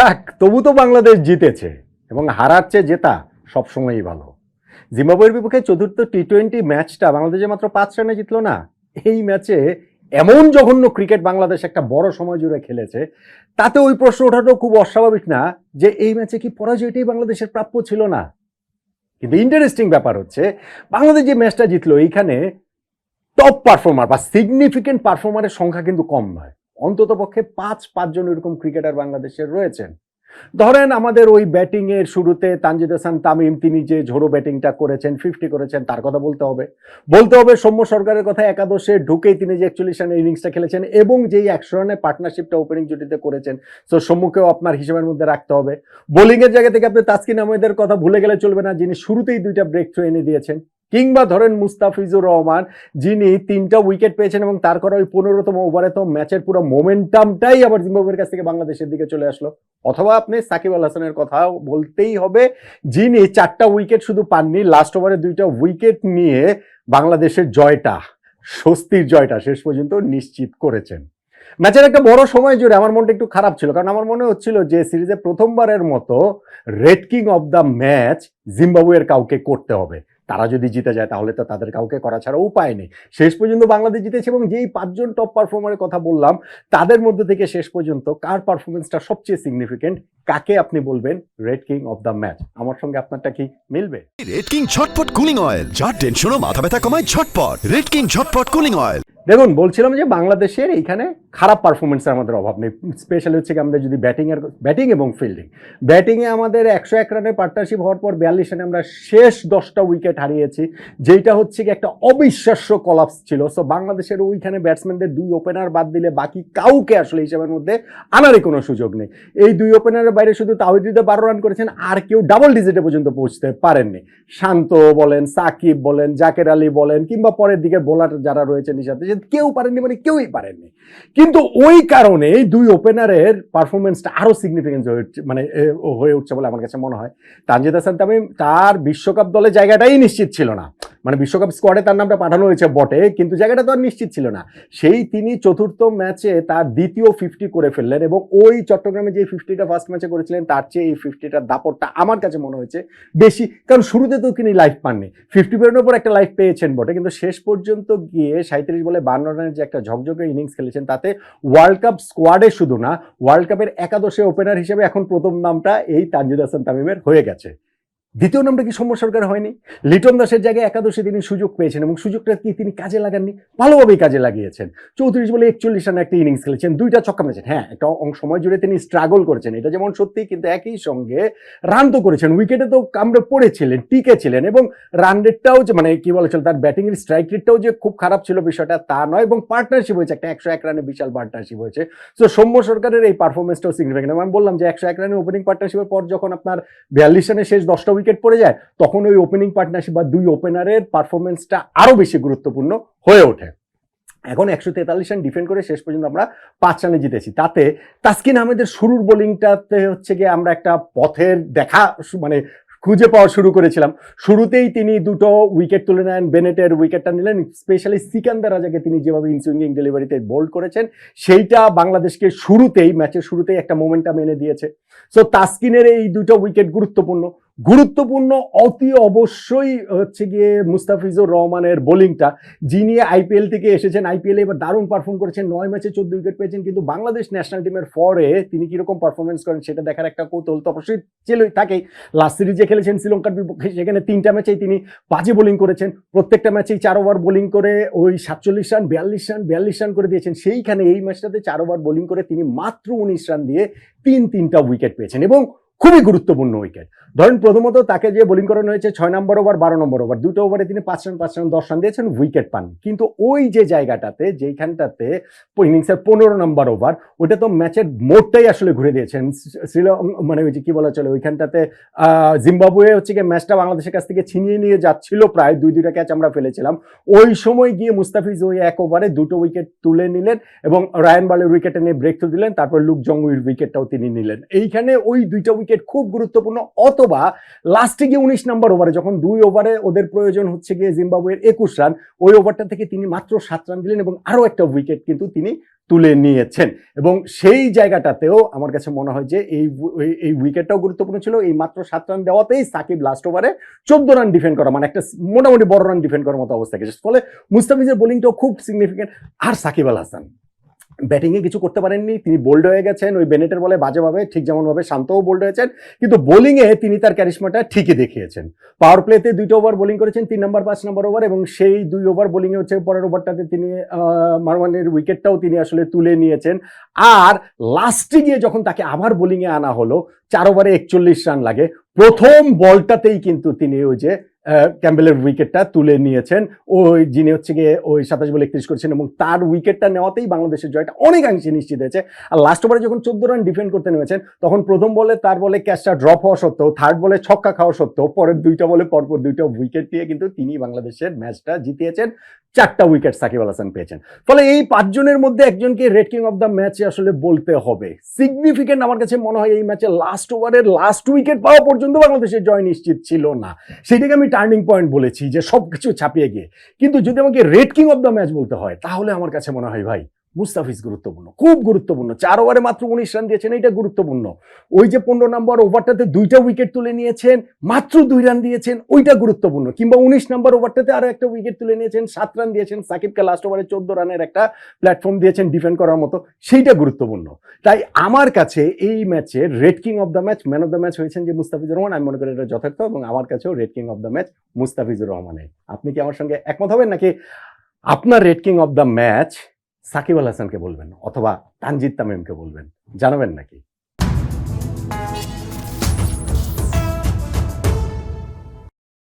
যাক তবু তো বাংলাদেশ জিতেছে এবং হারাচ্ছে জেতা সবসময়ই ভালো। জিম্বাবুয়ের বিপক্ষে চতুর্থ টি টোয়েন্টি ম্যাচটা বাংলাদেশে মাত্র পাঁচ রানে জিতলো না। এই ম্যাচে এমন জঘন্য ক্রিকেট বাংলাদেশ একটা বড় সময় জুড়ে খেলেছে, তাতে ওই প্রশ্ন ওঠাটাও খুব অস্বাভাবিক না যে এই ম্যাচে কি পরাজয়টাই বাংলাদেশের প্রাপ্য ছিল না। কিন্তু ইন্টারেস্টিং ব্যাপার হচ্ছে, বাংলাদেশ যে ম্যাচটা জিতলো, এইখানে টপ পারফর্মার বা সিগনিফিকেন্ট পারফর্মারের সংখ্যা কিন্তু কম নয়। অন্তত পক্ষে পাঁচ পাঁচজন এরকম ক্রিকেটার বাংলাদেশের রয়েছেন। ধরেন আমাদের ওই ব্যাটিং এর শুরুতে তানজিদ হাসান, তামিম, তিনি যে ঝোড়ো ব্যাটিংটা করেছেন ফিফটি করেছেন, তার কথা বলতে হবে। বলতে হবে সৌম্য সরকারের কথা, একাদশে ঢুকেই তিনি যে একচল্লিশ রানের ইনিংসটা খেলেছেন এবং যেই একশো রানের পার্টনারশিপটা ওপেনিং জুটিতে করেছেন, তো সৌম্যকেও আপনার হিসেবের মধ্যে রাখতে হবে। বোলিং এর জায়গা থেকে আপনি তাসকিন আহমেদের কথা ভুলে গেলে চলবে না, যিনি শুরুতেই দুইটা ব্রেক থ্রু এনে দিয়েছেন। কিংবা ধরেন মুস্তাফিজুর রহমান, যিনি তিনটা উইকেট পেয়েছেন এবং তার করা ওই পনেরোতম ওভারে তো ম্যাচের পুরো মোমেন্টামটাই আবার জিম্বাবুয়ের কাছ থেকে বাংলাদেশের দিকে চলে আসলো। অথবা আপনি সাকিব আল হাসানের কথা বলতেই হবে, যিনি চারটা উইকেট শুধু পাননি লাস্ট ওভারে দুইটা উইকেট নিয়ে বাংলাদেশের জয়টা, স্বস্তির জয়টা শেষ পর্যন্ত নিশ্চিত করেছেন। ম্যাচের একটা বড় সময় জুড়ে আমার মনটা একটু খারাপ ছিল, কারণ আমার মনে হচ্ছিল যে সিরিজে প্রথমবারের মতো Red King of the match জিম্বাবুয়ের কাউকে করতে হবে। তারা যদি জিতে যায়, তাহলে তো তাদের কাউকে করা ছাড়া উপায় নেই। শেষ পর্যন্ত বাংলাদেশ জিতেছে এবং যেই পাঁচজন টপ পারফর্মারের কথা বললাম, তাদের মধ্যে থেকে শেষ পর্যন্ত কার পারফরমেন্সটা সবচেয়ে সিগনিফিকেন্ট কাকে আপনি বলবেন? Red King of the match আমার সঙ্গে আপনারটা কি মিলবে? রেড কিং ঝটপট কুলিং অয়েল যার ও মাথা ব্যথা কমায় ঝটপট। রেড কিং ঝটপট কুলিং অয়েল দেখুন, বলছিলাম যে বাংলাদেশের এইখানে খারাপ পারফরমেন্সের আমাদের অভাব নেই। স্পেশালি হচ্ছে আমাদের যদি ব্যাটিংয়ের ব্যাটিং এবং ফিল্ডিং ব্যাটিংয়ে আমাদের একশো এক রানের পার্টনারশিপ হওয়ার পর বিয়াল্লিশ রানে আমরা শেষ দশটা উইকেট হারিয়েছি যেটা হচ্ছে কি একটা অবিশ্বাস্য কলাপস ছিল। সো বাংলাদেশের ওইখানে ব্যাটসম্যানদের দুই ওপেনার বাদ দিলে বাকি কাউকে আসলে হিসাবের মধ্যে আনারই কোনো সুযোগ নেই। এই দুই ওপেনারের বাইরে শুধু তাহিদুদ্দিন বারো রান করেছেন, আর কেউ ডাবল ডিজিটে পর্যন্ত পৌঁছতে পারেননি। শান্ত বলেন, সাকিব বলেন, জাকের আলী বলেন, কিংবা পরের দিকে বোলার যারা রয়েছেন যে কেউ পারেননি মানে কেউই পারেননি। কিন্তু ওই কারণে দুই ওপেনারের পারফরমেন্সটা আরও সিগনিফিকেন্স হয়ে উঠছে মানে হয়ে উঠছে বলে আমার কাছে মনে হয়। তানজিদ হাসান তামিম তার বিশ্বকাপ দলের জায়গাটাই নিশ্চিত ছিল না। মানে বিশ্বকাপ স্কোয়াডে তার নামটা পাঠানো হয়েছে বটে, কিন্তু জায়গাটা তো আর নিশ্চিত ছিল না। সেই তিনি চতুর্থ ম্যাচে তার দ্বিতীয় ফিফটি করে ফেললেন এবং ওই চট্টগ্রামে যে ফিফটিটা ফার্স্ট ম্যাচে করেছিলেন, তার চেয়ে এই ফিফটিটার দাপটটা আমার কাছে মনে হয়েছে বেশি, কারণ শুরুতে তো তিনি লাইফ পাননি। ফিফটি বেরোনোর পর একটা লাইফ পেয়েছেন বটে, কিন্তু শেষ পর্যন্ত গিয়ে সাঁত্রিশ বলে বান্ন রানের যে একটা ঝকঝকে ইনিংস খেলেছেন, তাতে ওয়ার্ল্ড কাপ স্কোয়াডে শুধু না ওয়ার্ল্ড কাপের একাদশে ওপেনার হিসেবে এখন প্রথম নামটা এই তানজিদ হাসান তামিমের হয়ে গেছে। দ্বিতীয় নামটা কি সৌম্য সরকার হয়নি? লিটন দাসের জায়গায় একাদশে তিনি সুযোগ পেয়েছেন এবং সুযোগটা কি তিনি কাজে লাগাননি? ভালোভাবেই কাজে লাগিয়েছেন। চৌত্রিশ বলে একচল্লিশ রানে একটা ইনিংস খেলেছেন, দুইটা ছক্কা মেরেছেন। হ্যাঁ একটা সময় জুড়ে তিনি স্ট্রাগল করেছেন, এটা যেমন সত্যি, কিন্তু একই সঙ্গে রান তো করেছেন উইকেটে তো কামড়ে পড়েছিলেন, টিকে ছিলেন এবং রান রেটটাও যে মানে কি বলা চলে তার ব্যাটিং এর স্ট্রাইক রেটটাও যে খুব খারাপ ছিল বিষয়টা তা নয় এবং পার্টনারশিপ হয়েছে, একটা একশো এক রানে বিশাল পার্টনারশিপ হয়েছে। তো সৌম্য সরকারের এই পারফরমেন্সটাও সিগনিফিকেন্ট আমি বললাম যে একশো এক রানের ওপেনিং পার্টনারশিপের পর যখন আপনার বিয়াল্লিশ রানে শেষ দশটা উইকেট পড়ে যায়, তখন ওই ওপেনিং পার্টনারশিপ বা দুই ওপেনারের পারফরমেন্সটা আরও বেশি গুরুত্বপূর্ণ হয়ে ওঠে। এখন একশো তেতাল্লিশ রান ডিফেন্ড করে শেষ পর্যন্ত আমরা পাঁচ রানে জিতেছি। তাতে তাসকিন আহমেদের শুরুর বোলিংটাতে হচ্ছে গিয়ে আমরা একটা পথের দেখা মানে খুঁজে পাওয়া শুরু করেছিলাম। শুরুতেই তিনি দুটো উইকেট তুলে নেন বেনেটের উইকেটটা নিলেন স্পেশালি সিকান্দার রাজাকে তিনি যেভাবে ইনসুইঙ্গিং ডেলিভারিতে বোল্ড করেছেন, সেইটা বাংলাদেশকে শুরুতেই ম্যাচের শুরুতেই একটা মোমেন্টাম এনে দিয়েছে। সো তাসকিনের এই দুটো উইকেট গুরুত্বপূর্ণ। গুরুত্বপূর্ণ, অতি অবশ্যই হচ্ছে গিয়ে মুস্তাফিজুর রহমানের বোলিংটা। যিনি আইপিএল থেকে এসেছেন, আইপিএল এবার দারুণ পারফর্ম করেছেন, নয় ম্যাচে চোদ্দ উইকেট পেয়েছেন, কিন্তু বাংলাদেশ ন্যাশনাল টিমের ফরে তিনি কীরকম পারফরমেন্স করেন সেটা দেখার একটা কৌতূহল তো অবশ্যই ছেলেই, থাকেই। লাস্ট সিরিজে খেলেছেন শ্রীলঙ্কার বিপক্ষে, সেখানে তিনটা ম্যাচেই তিনি বাজে বোলিং করেছেন। প্রত্যেকটা ম্যাচেই চার ওভার বোলিং করে ওই সাতচল্লিশ রান বিয়াল্লিশ রান বিয়াল্লিশ রান করে দিয়েছেন। সেইখানে এই ম্যাচটাতে চার ওভার বোলিং করে তিনি মাত্র উনিশ রান দিয়ে তিন তিনটা উইকেট পেয়েছেন এবং খুবই গুরুত্বপূর্ণ উইকেট ধরেন প্রথমত তাকে যে বোলিং করানো হয়েছে, ছয় নম্বর ওভার বারো নম্বর ওভার দুটো ওভারে তিনি পাঁচ রান পাঁচ রান দশ রান দিয়েছেন উইকেট পান। কিন্তু ওই যে জায়গাটাতে, যেইখানটাতে ইনিংসের পনেরো নম্বর ওভার ওটা তো ম্যাচের মোডটাই আসলে ঘুরে দিয়েছেন। শ্রীলঙ্কা মানে ওই যে কি বলা চলে, ওইখানটাতে জিম্বাবুয়ে হচ্ছে গিয়ে ম্যাচটা বাংলাদেশের কাছ থেকে ছিনিয়ে নিয়ে যাচ্ছিল প্রায় দুই, দুইটা ক্যাচ আমরা ফেলেছিলাম। ওই সময় গিয়ে মুস্তাফিজ ওই এক ওভারে দুটো উইকেট তুলে নিলেন এবং রায়ান বালের উইকেটে নিয়ে ব্রেক থ্রু দিলেন, তারপর লুক জঙ্গুইর উইকেটটাও তিনি নিলেন। এইখানে ওই দুইটা উইকেট খুব গুরুত্বপূর্ণ, অথবা লাস্টে গিয়ে উনিশ নম্বর ওভারে যখন দুই ওভারে ওদের প্রয়োজন হচ্ছে গিয়ে জিম্বাবুয়ের একুশ রান ওই ওভারটা থেকে তিনি মাত্র সাত রান দিলেন এবং আরও একটা উইকেট কিন্তু তিনি তুলে নিয়েছেন। এবং সেই জায়গাটাতেও আমার কাছে মনে হয় যে এই- এই উইকেটটাও গুরুত্বপূর্ণ ছিল। এই মাত্র সাত রান দেওয়াতেই সাকিব লাস্ট ওভারে চোদ্দ রান ডিফেন্ড করা মানে একটা মোটামুটি বড় রান ডিফেন্ড করার মতো অবস্থা গেছে। ফলে মুস্তাফিজের বোলিংটাও খুব সিগনিফিকেন্ট আর সাকিব আল হাসান। ব্যাটিংয়ে কিছু করতে পারেননি। তিনি বোল্ড হয়ে গেছেন ওই বেনেটের বলে বাজেভাবে ঠিক যেমনভাবে শান্তও বোল্ড হয়েছেন কিন্তু বোলিংয়ে তিনি তার ক্যারিশমাটা ঠিকই দেখিয়েছেন। পাওয়ার প্লেতে দুইটা ওভার বোলিং করেছেন তিন নম্বর পাঁচ নম্বর ওভার এবং সেই দুই ওভার বোলিংয়ে হচ্ছে পরের ওভারটাতে তিনি আহ, মারওয়ানের উইকেটটাও তিনি আসলে তুলে নিয়েছেন। আর লাস্টে গিয়ে যখন তাকে আবার বোলিংয়ে আনা হলো চার ওভারে একচল্লিশ রান লাগে। প্রথম বলটাতেই কিন্তু তিনি ওই যে ক্যাম্বেলের উইকেটটা তুলে নিয়েছেন। ওই যিনি হচ্ছে গিয়ে ওই সাতাশ বলে একত্রিশ করেছেন এবং তার উইকেটটা নেওয়াতেই বাংলাদেশের জয়টা অনেকাংশে নিশ্চিত হয়েছে। আর লাস্ট ওভারে যখন চোদ্দ রান ডিফেন্ড করতে নেমেছেন, তখন প্রথম বলে, তার বলে ক্যাচটা ড্রপ হওয়া সত্ত্বেও থার্ড বলে ছক্কা খাওয়া সত্ত্বেও, পরের দুইটা বলে পরপর দুইটা উইকেট দিয়ে কিন্তু তিনি বাংলাদেশের ম্যাচটা জিতিয়েছেন। চারটা উইকেট সাকিব আল হাসান পেয়েছেন। ফলে এই পাঁচজনের মধ্যে একজনকে রেড কিং অফ দ্য ম্যাচে আসলে বলতে হবে। সিগনিফিকেন্ট আমার কাছে মনে হয় এই ম্যাচে লাস্ট ওভারের লাস্ট উইকেট পাওয়া পর্যন্ত বাংলাদেশের জয় নিশ্চিত ছিল না। সেটাকে আমি টার্নিং পয়েন্ট বলেছি যে সব কিছু ছাপিয়ে গিয়ে। কিন্তু যদি আমাকে Red King of the match বলতে হয়, তাহলে আমার কাছে মনে হয় ভাই মুস্তাফিজ গুরুত্বপূর্ণ, খুব গুরুত্বপূর্ণ। চার ওভারে মাত্র উনিশ রান দিয়েছেন এটা গুরুত্বপূর্ণ। ওই যে পনেরো নম্বর ওভারটাতে দুইটা উইকেট তুলে নিয়েছেন, মাত্র দুই রান দিয়েছেন, ওইটা গুরুত্বপূর্ণ। কিংবা উনিশ নম্বর ওভারটাতে আরও একটা উইকেট তুলে নিয়েছেন, সাত রান দিয়েছেন, সাকিবকে লাস্ট ওভারে চোদ্দ রানের একটা প্ল্যাটফর্ম দিয়েছেন ডিফেন্ড করার মতো, সেইটা গুরুত্বপূর্ণ। তাই আমার কাছে এই ম্যাচে Red King of the match man of the match হয়েছেন যে মুস্তাফিজুর রহমান, আমি মনে করি এটা যথার্থ, এবং আমার কাছেও Red King of the match Mustafizur রহমানের। আপনি কি আমার সঙ্গে একমত হবেন? নাকি আপনার Red King of the match Shakib Al হাসানকে বলবেন অথবা তানজিদ তামিমকে বলবেন। জানাবেন নাকি?